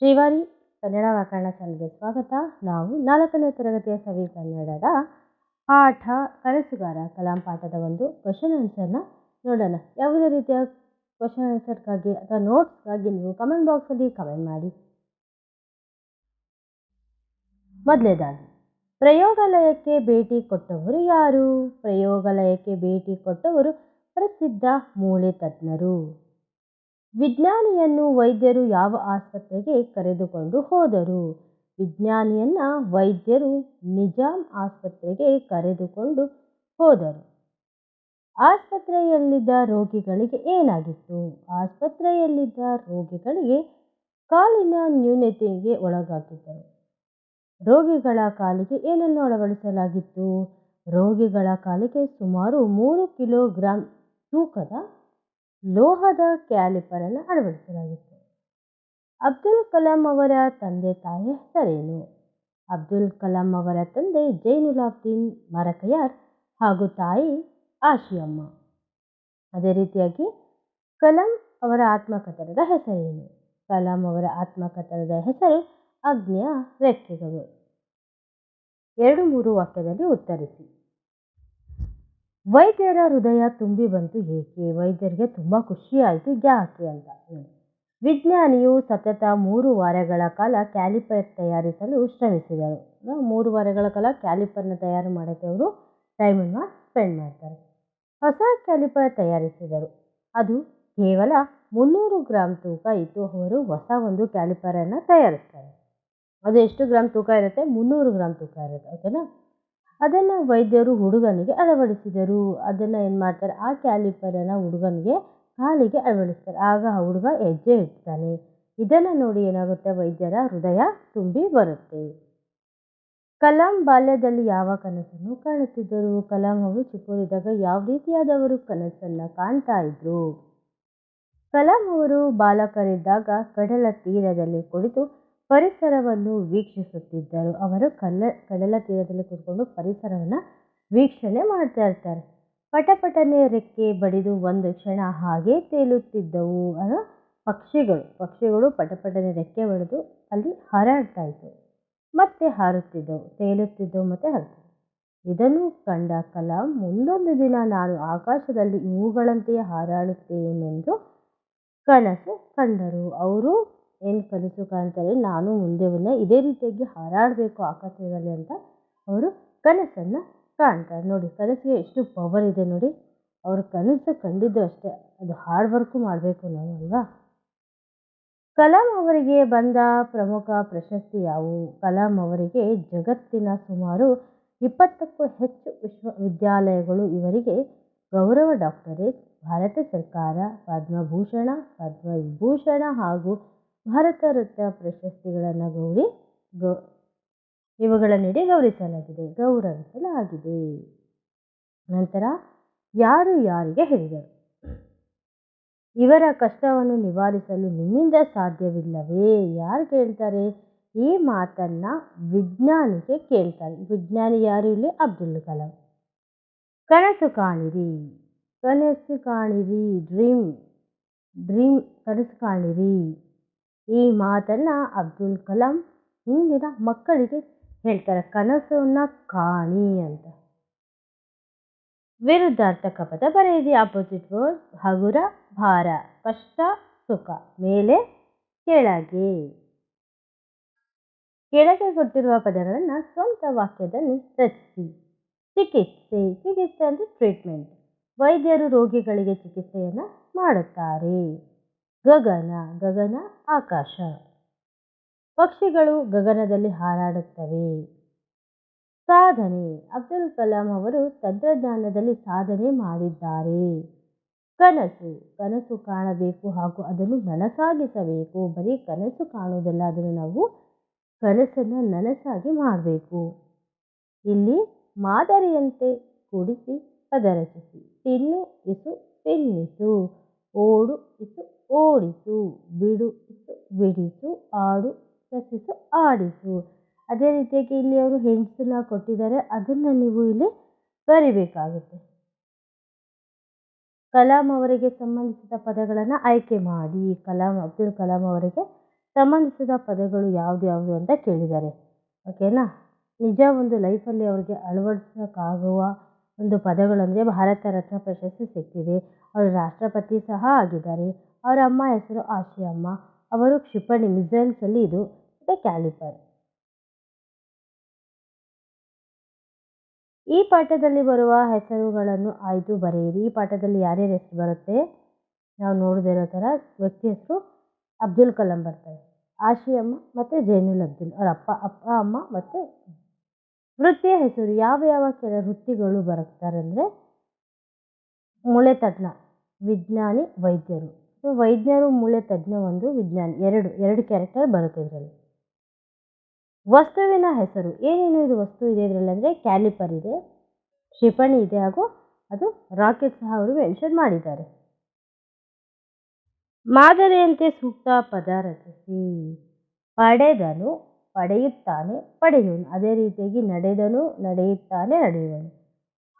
ಶ್ರೀವಾರಿ ಕನ್ನಡ ವ್ಯಾಕರಣ ಚಾನಲ್ಗೆ ಸ್ವಾಗತ. ನಾವು ನಾಲ್ಕನೇ ತರಗತಿಯ ಸವಿ ಕನ್ನಡದ ಪಾಠ, ಕನಸುಗಾರ, ಕಲಾಂ ಪಾಠದ ಒಂದು ಕ್ವಶನ್ ಆನ್ಸರ್ನ ನೋಡೋಣ. ಯಾವುದೇ ರೀತಿಯ ಕ್ವಶನ್ ಆನ್ಸರ್ಗಾಗಿ ಅಥವಾ ನೋಟ್ಸ್ಗಾಗಿ ನೀವು ಕಮೆಂಟ್ ಬಾಕ್ಸಲ್ಲಿ ಕಮೆಂಟ್ ಮಾಡಿ. ಮೊದಲೇದಾಗಿ ಪ್ರಯೋಗಾಲಯಕ್ಕೆ ಭೇಟಿ ಕೊಟ್ಟವರು ಯಾರು? ಪ್ರಯೋಗಾಲಯಕ್ಕೆ ಭೇಟಿ ಕೊಟ್ಟವರು ಪ್ರಸಿದ್ಧ ಮೂಳೆ ತಜ್ಞರು. ವಿಜ್ಞಾನಿಯನ್ನು ವೈದ್ಯರು ಯಾವ ಆಸ್ಪತ್ರೆಗೆ ಕರೆದುಕೊಂಡು ಹೋದರು? ವಿಜ್ಞಾನಿಯನ್ನ ವೈದ್ಯರು ನಿಜಾಮ್ ಆಸ್ಪತ್ರೆಗೆ ಕರೆದುಕೊಂಡು ಹೋದರು. ಆಸ್ಪತ್ರೆಯಲ್ಲಿದ್ದ ರೋಗಿಗಳಿಗೆ ಏನಾಗಿತ್ತು? ಆಸ್ಪತ್ರೆಯಲ್ಲಿದ್ದ ರೋಗಿಗಳಿಗೆ ಕಾಲಿನ ನ್ಯೂನತೆಗೆ ಒಳಗಾಗಿದ್ದರು. ರೋಗಿಗಳ ಕಾಲಿಗೆ ಏನನ್ನು ಅಳವಡಿಸಲಾಗಿತ್ತು? ರೋಗಿಗಳ ಕಾಲಿಗೆ ಸುಮಾರು ಮೂರು ಕಿಲೋಗ್ರಾಂ ತೂಕದ ಲೋಹದ ಕ್ಯಾಲಿಪರನ್ನು ಅಳವಡಿಸಲಾಗಿತ್ತು. ಅಬ್ದುಲ್ ಕಲಾಂ ಅವರ ತಂದೆ ತಾಯಿ ಹೆಸರೇನು? ಅಬ್ದುಲ್ ಕಲಾಂ ಅವರ ತಂದೆ ಜೈನುಲಾಬ್ದೀನ್ ಮರಕಯಾರ್ ಹಾಗೂ ತಾಯಿ ಆಶಿಯಮ್ಮ. ಅದೇ ರೀತಿಯಾಗಿ ಕಲಾಂ ಅವರ ಆತ್ಮಕಥನದ ಹೆಸರೇನು? ಕಲಾಂ ಅವರ ಆತ್ಮಕಥನದ ಹೆಸರು ಅಗ್ನಿಯ ರೆಕ್ಕೆಗಳು. ಎರಡು ಮೂರು ವಾಕ್ಯದಲ್ಲಿ ಉತ್ತರಿಸಿ. ವೈದ್ಯರ ಹೃದಯ ತುಂಬಿ ಬಂತು ಏಕೆ? ವೈದ್ಯರಿಗೆ ತುಂಬ ಖುಷಿಯಾಯಿತು ಯಾಕೆ ಅಂತ ವಿಜ್ಞಾನಿಯು ಸತತ ಮೂರು ವಾರಗಳ ಕಾಲ ಕ್ಯಾಲಿಪರ್ ತಯಾರಿಸಲು ಶ್ರಮಿಸಿದರು. ಮೂರು ವಾರಗಳ ಕಾಲ ಕ್ಯಾಲಿಪರ್ನ ತಯಾರು ಮಾಡೋಕ್ಕೆ ಅವರು ಟೈಮನ್ನು ಸ್ಪೆಂಡ್ ಮಾಡ್ತಾರೆ. ಹೊಸ ಕ್ಯಾಲಿಪರ್ ತಯಾರಿಸಿದರು. ಅದು ಕೇವಲ ಮುನ್ನೂರು ಗ್ರಾಮ್ ತೂಕ ಇತ್ತು ಅವರು ಹೊಸ ಒಂದು ಕ್ಯಾಲಿಪರನ್ನು ತಯಾರಿಸ್ತಾರೆ. ಅದು ಎಷ್ಟು ಗ್ರಾಮ್ ತೂಕ ಇರುತ್ತೆ? ಮುನ್ನೂರು ಗ್ರಾಮ್ ತೂಕ ಇರುತ್ತೆ ಓಕೆನಾ ಅದನ್ನು ವೈದ್ಯರು ಹುಡುಗನಿಗೆ ಅಳವಡಿಸಿದರು. ಅದನ್ನು ಏನು ಮಾಡ್ತಾರೆ? ಆ ಕ್ಯಾಲಿಪರನ್ನು ಹುಡುಗನಿಗೆ ಕಾಲಿಗೆ ಅಳವಡಿಸ್ತಾರೆ. ಆಗ ಆ ಹುಡುಗ ಹೆಜ್ಜೆ ಇಡ್ತಾನೆ. ಇದನ್ನು ನೋಡಿ ಏನಾಗುತ್ತೆ? ವೈದ್ಯರ ಹೃದಯ ತುಂಬಿ ಬರುತ್ತೆ. ಕಲಾಂ ಬಾಲ್ಯದಲ್ಲಿ ಯಾವ ಕನಸನ್ನು ಕಾಣುತ್ತಿದ್ದರು? ಕಲಾಂ ಅವರು ಚಿಕ್ಕವರಿದ್ದಾಗ ಯಾವ ರೀತಿಯಾದವರು ಕನಸನ್ನು ಕಾಣ್ತಾ ಇದ್ರು? ಕಲಾಂ ಅವರು ಬಾಲಕರಿದ್ದಾಗ ಕಡಲ ತೀರದಲ್ಲಿ ಕುಳಿತು ಪರಿಸರವನ್ನು ವೀಕ್ಷಿಸುತ್ತಿದ್ದರು. ಅವರು ಕಲ್ಲ, ಕಡಲ ತೀರದಲ್ಲಿ ಕೂತ್ಕೊಂಡು ಪರಿಸರವನ್ನು ವೀಕ್ಷಣೆ ಮಾಡ್ತಾ ಇರ್ತಾರೆ. ಪಟಪಟನೆ ರೆಕ್ಕೆ ಬಡಿದು ಒಂದು ಕ್ಷಣ ಹಾಗೆ ತೇಲುತ್ತಿದ್ದವು ಪಕ್ಷಿಗಳು. ಪಕ್ಷಿಗಳು ಪಟಪಟನೆ ರೆಕ್ಕೆ ಬಡಿದು ಅಲ್ಲಿ ಹಾರಾಡ್ತಾ ಇದ್ದವು ಮತ್ತೆ ಹಾರುತ್ತಿದ್ದವು, ತೇಲುತ್ತಿದ್ದವು ಮತ್ತೆ ಹಾರುತ್ತಿದ್ದವು. ಇದನ್ನು ಕಂಡ ಕಲಾಂ, ಮುಂದೊಂದು ದಿನ ನಾನು ಆಕಾಶದಲ್ಲಿ ಇವುಗಳಂತೆಯೇ ಹಾರಾಡುತ್ತೇನೆಂದು ಕನಸು ಕಂಡರು. ಅವರು ಏನು ಕನಸು ಕಾಣ್ತಾರೆ ನಾನು ಮುಂದೆ ಬಂದ ಇದೇ ರೀತಿಯಾಗಿ ಹಾರಾಡಬೇಕು ಆಕಾಶದಲ್ಲಿ ಅಂತ ಅವರು ಕನಸನ್ನು ಕಾಣ್ತಾರೆ. ನೋಡಿ, ಕನಸಿಗೆ ಎಷ್ಟು ಪವರ್ ಇದೆ ನೋಡಿ. ಅವ್ರ ಕನಸು ಕಂಡಿದ್ದು ಅಷ್ಟೇ. ಅದು ಹಾರ್ಡ್ ವರ್ಕು ಮಾಡಬೇಕು ನಾವು ಅಲ್ವಾ? ಕಲಾಂ ಅವರಿಗೆ ಬಂದ ಪ್ರಮುಖ ಪ್ರಶಸ್ತಿ ಯಾವುವು ಕಲಾಂ ಅವರಿಗೆ ಜಗತ್ತಿನ ಸುಮಾರು ಇಪ್ಪತ್ತಕ್ಕೂ ಹೆಚ್ಚು ವಿಶ್ವವಿದ್ಯಾಲಯಗಳು ಇವರಿಗೆ ಗೌರವ ಡಾಕ್ಟರೇಟ್, ಭಾರತ ಸರ್ಕಾರ, ಪದ್ಮಭೂಷಣ, ಪದ್ಮವಿಭೂಷಣ ಹಾಗೂ ಭಾರತ ರತ್ನ ಪ್ರಶಸ್ತಿಗಳನ್ನು ಗೌರಿ ಗೌ, ಇವುಗಳ ನೀಡಿ ಗೌರವಿಸಲಾಗಿದೆ ಗೌರವಿಸಲಾಗಿದೆ. ನಂತರ ಯಾರು ಯಾರಿಗೆ ಹೇಳಿದರು? ಇವರ ಕಷ್ಟವನ್ನು ನಿವಾರಿಸಲು ನಿಮ್ಮಿಂದ ಸಾಧ್ಯವಿಲ್ಲವೇ? ಯಾರು ಕೇಳ್ತಾರೆ? ಈ ಮಾತನ್ನು ವಿಜ್ಞಾನಿಗೆ ಕೇಳ್ತಾರೆ. ವಿಜ್ಞಾನಿ ಯಾರು ಇಲ್ಲಿ? ಅಬ್ದುಲ್ ಕಲಾಂ. ಕನಸು ಕಾಣಿರಿ. ಕನಸು ಕಾಣಿರಿ. ಡ್ರೀಮ್ ಡ್ರೀಮ್ ಕನಸು ಕಾಣಿರಿ. ಈ ಮಾತನ್ನು ಅಬ್ದುಲ್ ಕಲಾಂ ಹಿಂದಿನ ಮಕ್ಕಳಿಗೆ ಹೇಳ್ತಾರೆ. ಕನಸನ್ನು ಕಾಣಿ ಅಂತ. ವಿರುದ್ಧಾರ್ಥಕ ಪದ ಬರೆಯಿರಿ. ಆಪೋಸಿಟ್ ವರ್ಡ್ ಹಗುರ, ಭಾರ ಸ್ಪಷ್ಟ ಸುಖ. ಮೇಲೆ ಕೆಳಗೆ. ಕೆಳಗೆ ಕೊಟ್ಟಿರುವ ಪದಗಳನ್ನು ಸ್ವಂತ ವಾಕ್ಯದಲ್ಲಿ ರಚಿಸಿ. ಚಿಕಿತ್ಸೆ ಚಿಕಿತ್ಸೆ ಅಂದರೆ ಟ್ರೀಟ್ಮೆಂಟ್ ವೈದ್ಯರು ರೋಗಿಗಳಿಗೆ ಚಿಕಿತ್ಸೆಯನ್ನು ಮಾಡುತ್ತಾರೆ. ಗಗನ ಗಗನ ಆಕಾಶ. ಪಕ್ಷಿಗಳು ಗಗನದಲ್ಲಿ ಹಾರಾಡುತ್ತವೆ. ಸಾಧನೆ, ಅಬ್ದುಲ್ ಕಲಾಂ ಅವರು ತಂತ್ರಜ್ಞಾನದಲ್ಲಿ ಸಾಧನೆ ಮಾಡಿದ್ದಾರೆ. ಕನಸು ಕನಸು ಕಾಣಬೇಕು ಹಾಗೂ ಅದನ್ನು ನನಸಾಗಿಸಬೇಕು. ಬರೀ ಕನಸು ಕಾಣುವುದಲ್ಲ, ಅದನ್ನು ನಾವು ಕನಸನ್ನು ನನಸಾಗಿ ಮಾಡಬೇಕು. ಇಲ್ಲಿ ಮಾದರಿಯಂತೆ ಕೂಡಿಸಿ ಪದರಚಿಸಿ. ತಿನ್ನು, ಇಸು, ತಿನ್ನಿಸು. ಓಡು, ಇಸು ಓಡಿಸು, ಬಿಡು ಬಿಡಿಸು, ಆಡು ರಚಿಸು ಆಡಿಸು. ಅದೇ ರೀತಿಯಾಗಿ ಇಲ್ಲಿ ಅವರು ಹೆಂಡ್ಸನ್ನ ಕೊಟ್ಟಿದ್ದಾರೆ, ಅದನ್ನು ನೀವು ಇಲ್ಲಿ ಬರಿಬೇಕಾಗುತ್ತೆ. ಕಲಾಂ ಅವರಿಗೆ ಸಂಬಂಧಿಸಿದ ಪದಗಳನ್ನು ಆಯ್ಕೆ ಮಾಡಿ. ಕಲಾಂ, ಅಬ್ದುಲ್ ಕಲಾಂ ಅವರಿಗೆ ಸಂಬಂಧಿಸಿದ ಪದಗಳು ಯಾವ್ದ್ಯಾವುದು ಅಂತ ಕೇಳಿದ್ದಾರೆ. ಓಕೆನಾ ನಿಜ ಒಂದು ಲೈಫಲ್ಲಿ ಅವ್ರಿಗೆ ಅಳವಡಿಸೋಕ್ಕಾಗುವ ಒಂದು ಪದಗಳಂದರೆ ಭಾರತ ರತ್ನ ಪ್ರಶಸ್ತಿ ಸಿಕ್ಕಿದೆ. ಅವರು ರಾಷ್ಟ್ರಪತಿ ಸಹ ಆಗಿದ್ದಾರೆ. ಅವರ ಅಮ್ಮ ಹೆಸರು ಆಶಿ ಅಮ್ಮ. ಅವರು ಕ್ಷಿಪಣಿ ಮಿಸೈಲ್ಸಲ್ಲಿ ಇದು ಮತ್ತು ಕ್ಯಾಲಿಪರ್. ಈ ಪಾಠದಲ್ಲಿ ಬರುವ ಹೆಸರುಗಳನ್ನು ಆಯ್ದು ಬರೆಯಿರಿ. ಈ ಪಾಠದಲ್ಲಿ ಯಾರ್ಯಾರ ಹೆಸರು ಬರುತ್ತೆ? ನಾವು ನೋಡದೇ ಇರೋ ಥರ ವ್ಯಕ್ತಿ ಹೆಸರು ಅಬ್ದುಲ್ ಕಲಾಂ ಬರ್ತಾರೆ ಆಶಿ ಅಮ್ಮ ಮತ್ತು ಜೈನುಲ್ ಅಬ್ದುಲ್. ಅವರ ಅಪ್ಪ ಅಪ್ಪ, ಅಮ್ಮ ಮತ್ತು ವೃತ್ತಿಯ ಹೆಸರು ಯಾವ ಯಾವ ಕೆಲ ವೃತ್ತಿಗಳು ಬರುತ್ತಾರೆ ಅಂದರೆ ಮೂಳೆ ತಜ್ಞ, ವಿಜ್ಞಾನಿ, ವೈದ್ಯರು. ಸೊ ವೈದ್ಯರು ಮೂಳೆ ತಜ್ಞ, ಒಂದು ವಿಜ್ಞಾನಿ, ಎರಡು ಎರಡು ಕ್ಯಾರೆಕ್ಟರ್ ಬರುತ್ತೆ ಇದರಲ್ಲಿ. ವಸ್ತುವಿನ ಹೆಸರು, ಏನೇನು ಇದು ವಸ್ತು ಇದೆ ಇದರಲ್ಲಿ ಅಂದರೆ ಕ್ಯಾಲಿಪರ್ ಇದೆ, ಕ್ಷಿಪಣಿ ಇದೆ, ಹಾಗೂ ಅದು ರಾಕೆಟ್ ಸಹ ಅವರು ಮೆನ್ಷನ್ ಮಾಡಿದ್ದಾರೆ. ಮಾದರಿಯಂತೆ ಸೂಕ್ತ ಪದ ರಚಿಸಿ ಪಡೆದನು ಪಡೆಯುತ್ತಾನೆ, ಪಡೆಯುವನು. ಅದೇ ರೀತಿಯಾಗಿ ನಡೆದನು, ನಡೆಯುತ್ತಾನೆ, ನಡೆಯುವನು.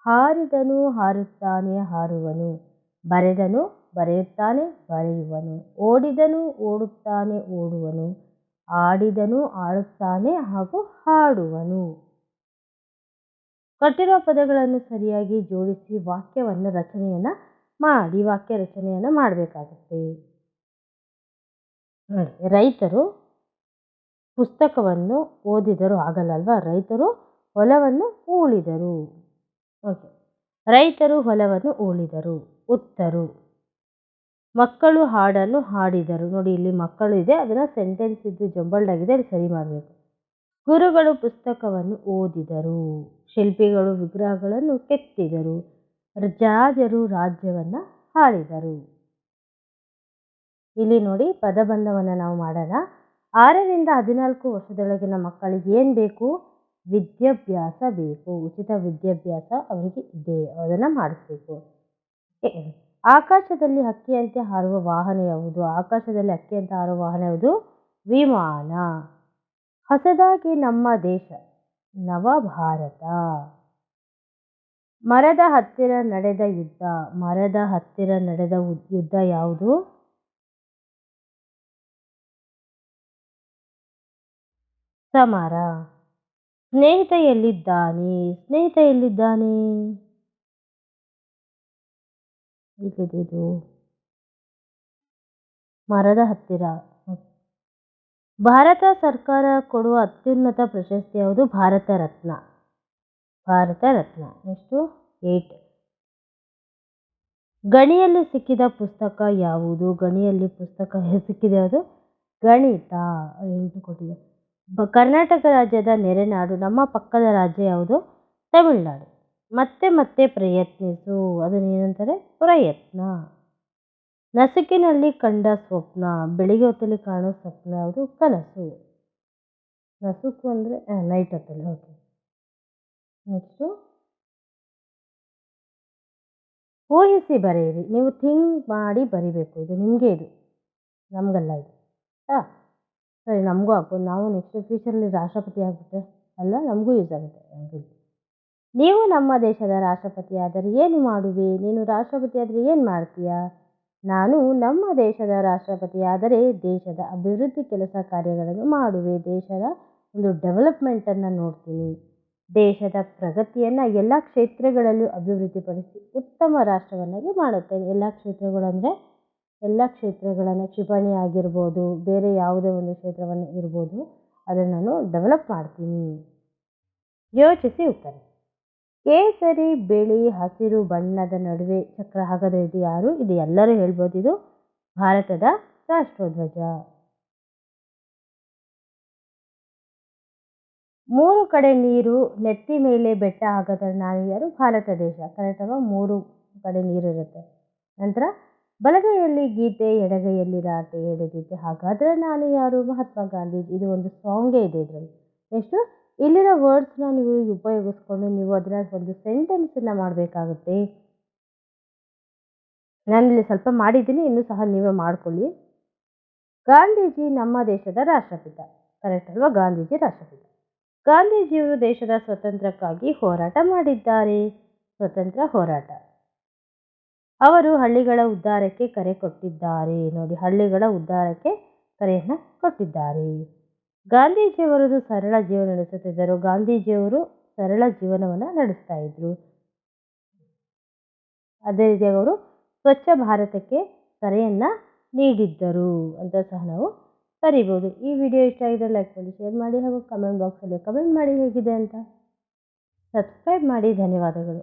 ಹಾರಿದನು, ಹಾರುತ್ತಾನೆ, ಹಾರುವನು. ಬರೆದನು, ಬರೆಯುತ್ತಾನೆ, ಬರೆಯುವನು. ಓಡಿದನು, ಓಡುತ್ತಾನೆ, ಓಡುವನು. ಆಡಿದನು, ಆಡುತ್ತಾನೆ ಹಾಗೂ ಹಾಡುವನು. ಕೊಟ್ಟಿರುವ ಪದಗಳನ್ನು ಸರಿಯಾಗಿ ಜೋಡಿಸಿ ವಾಕ್ಯವನ್ನು, ರಚನೆಯನ್ನು ಮಾಡಿ, ವಾಕ್ಯ ರಚನೆಯನ್ನು ಮಾಡಬೇಕಾಗುತ್ತೆ. ನೋಡಿ, ರೈತರು ಪುಸ್ತಕವನ್ನು ಓದಿದರು ಆಗಲ್ಲಲ್ವಾ? ರೈತರು ಹೊಲವನ್ನು ಉಳಿದರು ಓಕೆ. ರೈತರು ಹೊಲವನ್ನು ಉಳಿದರು ಉತ್ತರು. ಮಕ್ಕಳು ಹಾಡನ್ನು ಹಾಡಿದರು. ನೋಡಿ, ಇಲ್ಲಿ ಮಕ್ಕಳು ಇದೆ. ಅದನ್ನು ಸೆಂಟೆನ್ಸ್ ಇದ್ದು ಜಂಬಲ್ಡ್ ಆಗಿದೆ. ಅಲ್ಲಿ ಸರಿ ಮಾಡಬೇಕು. ಗುರುಗಳು ಪುಸ್ತಕವನ್ನು ಓದಿದರು. ಶಿಲ್ಪಿಗಳು ವಿಗ್ರಹಗಳನ್ನು ಕೆತ್ತಿದರು. ರಾಜರು ರಾಜ್ಯವನ್ನು ಹಾಡಿದರು. ಇಲ್ಲಿ ನೋಡಿ, ಪದಬಂಧವನ್ನು ನಾವು ಮಾಡೋಣ. ಆರರಿಂದ ಹದಿನಾಲ್ಕು ವರ್ಷದೊಳಗಿನ ಮಕ್ಕಳಿಗೆ ಏನು ಬೇಕು? ವಿದ್ಯಾಭ್ಯಾಸ ಬೇಕು. ಉಚಿತ ವಿದ್ಯಾಭ್ಯಾಸ ಅವರಿಗೆ ಇದೆ. ಅದನ್ನು ಮಾಡಿಸ್ಬೇಕು. ಆಕಾಶದಲ್ಲಿ ಹಕ್ಕಿಯಂತೆ ಹಾರುವ ವಾಹನ ಯಾವುದು? ಆಕಾಶದಲ್ಲಿ ಹಕ್ಕಿಯಂತೆ ಹಾರುವ ವಾಹನ ಯಾವುದು? ವಿಮಾನ. ಹೊಸದಾಗಿ ನಮ್ಮ ದೇಶ ನವ ಭಾರತ ಮರದ ಹತ್ತಿರ ನಡೆದ ಯುದ್ಧ. ಮರದ ಹತ್ತಿರ ನಡೆದ ಯುದ್ಧ ಯಾವುದು? ಸಮರ ಸ್ನೇಹಿತ ಎಲ್ಲಿದ್ದಾನೆ ಸ್ನೇಹಿತ ಎಲ್ಲಿದ್ದಾನೆ ಇದು ಮರದ ಹತ್ತಿರ. ಭಾರತ ಸರ್ಕಾರ ಕೊಡುವ ಅತ್ಯುನ್ನತ ಪ್ರಶಸ್ತಿ ಯಾವುದು? ಭಾರತ ರತ್ನ. ಭಾರತ ರತ್ನ. Next eight. ಗಣಿಯಲ್ಲಿ ಸಿಕ್ಕಿದ ಪುಸ್ತಕ ಯಾವುದು? ಗಣಿಯಲ್ಲಿ ಪುಸ್ತಕ ಸಿಕ್ಕಿದೆ ಅದು ಗಣಿತ ಕೊಟ್ಟಿದೆ. ಬ, ಕರ್ನಾಟಕ ರಾಜ್ಯದ ನೆರೆನಾಡು ನಮ್ಮ ಪಕ್ಕದ ರಾಜ್ಯ ಯಾವುದು? ತಮಿಳುನಾಡು. ಮತ್ತೆ ಮತ್ತೆ ಪ್ರಯತ್ನಿಸು. ಅದನ್ನೇನಂತಾರೆ ಪ್ರಯತ್ನ. ನಸುಕಿನಲ್ಲಿ ಕಂಡ ಸ್ವಪ್ನ, ಬೆಳಿಗ್ಗೆ ಹೊತ್ತಲ್ಲಿ ಕಾಣೋ ಸ್ವಪ್ನ ಯಾವುದು? ಕನಸು. ನಸುಕು ಅಂದರೆ ನೈಟ್ ಹೊತ್ತಲ್ಲಿ ಓಕೆ ನೆಕ್ಸ್ಟು ಊಹಿಸಿ ಬರೆಯಿರಿ. ನೀವು ಥಿಂಕ್ ಮಾಡಿ ಬರಿಬೇಕು. ಇದು ನಿಮಗೆ ಇದು. ನಮಗಲ್ಲ ಇದು. ಹಾಂ ಸರಿ, ನಮಗೂ ಆಗ್ಬೋದು. ನಾವು ನೆಕ್ಸ್ಟ್ ಫ್ಯೂಚರಲ್ಲಿ ರಾಷ್ಟ್ರಪತಿ ಆಗುತ್ತೆ ಅಲ್ಲ ನಮಗೂ ಯೂಸ್ ಆಗುತ್ತೆ ನೀವು ನಮ್ಮ ದೇಶದ ರಾಷ್ಟ್ರಪತಿ ಆದರೆ ಏನು ಮಾಡುವೆ? ನೀನು ರಾಷ್ಟ್ರಪತಿ ಆದರೆ ಏನು ಮಾಡ್ತೀಯ? ನಾನು ನಮ್ಮ ದೇಶದ ರಾಷ್ಟ್ರಪತಿ ಆದರೆ ದೇಶದ ಅಭಿವೃದ್ಧಿ ಕೆಲಸ ಕಾರ್ಯಗಳನ್ನು ಮಾಡುವೆ. ದೇಶದ ಒಂದು ಡೆವಲಪ್ಮೆಂಟನ್ನು ನೋಡ್ತೀನಿ. ದೇಶದ ಪ್ರಗತಿಯನ್ನು ಎಲ್ಲ ಕ್ಷೇತ್ರಗಳಲ್ಲೂ ಅಭಿವೃದ್ಧಿಪಡಿಸಿ ಉತ್ತಮ ರಾಷ್ಟ್ರವನ್ನಾಗಿ ಮಾಡುತ್ತೇನೆ. ಎಲ್ಲ ಕ್ಷೇತ್ರಗಳು ಅಂದರೆ ಎಲ್ಲ ಕ್ಷೇತ್ರಗಳನ್ನು ಕ್ಷಿಪಣಿ ಆಗಿರ್ಬೋದು, ಬೇರೆ ಯಾವುದೇ ಒಂದು ಕ್ಷೇತ್ರವನ್ನು ಇರ್ಬೋದು, ಅದನ್ನು ನಾನು ಡೆವಲಪ್ ಮಾಡ್ತೀನಿ. ಯೋಚಿಸಿ ಉತ್ತರ. ಕೇಸರಿ, ಬಿಳಿ, ಹಸಿರು ಬಣ್ಣದ ನಡುವೆ ಚಕ್ರ ಹಾಕದ ಇದು ಯಾರು? ಇದು ಎಲ್ಲರೂ ಹೇಳ್ಬೋದು, ಇದು ಭಾರತದ ರಾಷ್ಟ್ರಧ್ವಜ. ಮೂರು ಕಡೆ ನೀರು, ನೆತ್ತಿ ಮೇಲೆ ಬೆಟ್ಟ ಆಗದ ನಾನು ಯಾರು? ಭಾರತ ದೇಶ. ಕರೆಕ್ಟ್ ಮೂರು ಕಡೆ ನೀರು ಇರುತ್ತೆ. ನಂತರ ಬಲಗೈಯಲ್ಲಿ ಗೀತೆ, ಎಡಗೈಯಲ್ಲಿ ರಾಟೆ ಎಳೆದಿದ್ದೆ ಹಾಗಾದರೆ ನಾನು ಯಾರು? ಮಹಾತ್ಮ ಗಾಂಧೀಜಿ. ಇದು ಒಂದು ಸಾಂಗೇ ಇದೆ ಇದರಲ್ಲಿ. ಎಷ್ಟು? ಇಲ್ಲಿರೋ ವರ್ಡ್ಸ್ನ ನೀವು ಉಪಯೋಗಿಸ್ಕೊಂಡು ನೀವು ಅದರ ಒಂದು ಸೆಂಟೆನ್ಸನ್ನು ಮಾಡಬೇಕಾಗುತ್ತೆ. ನಾನಿಲ್ಲಿ ಸ್ವಲ್ಪ ಮಾಡಿದ್ದೀನಿ, ಇನ್ನೂ ಸಹ ನೀವೇ ಮಾಡ್ಕೊಳ್ಳಿ. ಗಾಂಧೀಜಿ ನಮ್ಮ ದೇಶದ ರಾಷ್ಟ್ರಪಿತ. ಕರೆಕ್ಟ್ ಅಲ್ವಾ? ಗಾಂಧೀಜಿ ರಾಷ್ಟ್ರಪಿತ. ಗಾಂಧೀಜಿಯವರು ದೇಶದ ಸ್ವತಂತ್ರಕ್ಕಾಗಿ ಹೋರಾಟ ಮಾಡಿದ್ದಾರೆ. ಸ್ವತಂತ್ರ ಹೋರಾಟ. ಅವರು ಹಳ್ಳಿಗಳ ಉದ್ಧಾರಕ್ಕೆ ಕರೆ ಕೊಟ್ಟಿದ್ದಾರೆ. ನೋಡಿ, ಹಳ್ಳಿಗಳ ಉದ್ಧಾರಕ್ಕೆ ಕರೆಯನ್ನು ಕೊಟ್ಟಿದ್ದಾರೆ. ಗಾಂಧೀಜಿಯವರದು ಸರಳ ಜೀವನ ನಡೆಸುತ್ತಿದ್ದರು. ಗಾಂಧೀಜಿಯವರು ಸರಳ ಜೀವನವನ್ನು ನಡೆಸ್ತಾ ಇದ್ರು. ಅದೇ ರೀತಿಯಾಗಿ ಅವರು ಸ್ವಚ್ಛ ಭಾರತಕ್ಕೆ ಕರೆಯನ್ನು ನೀಡಿದ್ದರು ಅಂತ ಸಹ ನಾವು ಕರಿಬೋದು. ಈ ವಿಡಿಯೋ ಇಷ್ಟ ಆಗಿದ್ರೆ ಲೈಕ್ ಮಾಡಿ ಶೇರ್ ಮಾಡಿ ಹಾಗೂ ಕಮೆಂಟ್ ಬಾಕ್ಸಲ್ಲಿ ಕಮೆಂಟ್ ಮಾಡಿ ಹೇಗಿದೆ ಅಂತ. ಸಬ್ಸ್ಕ್ರೈಬ್ ಮಾಡಿ. ಧನ್ಯವಾದಗಳು.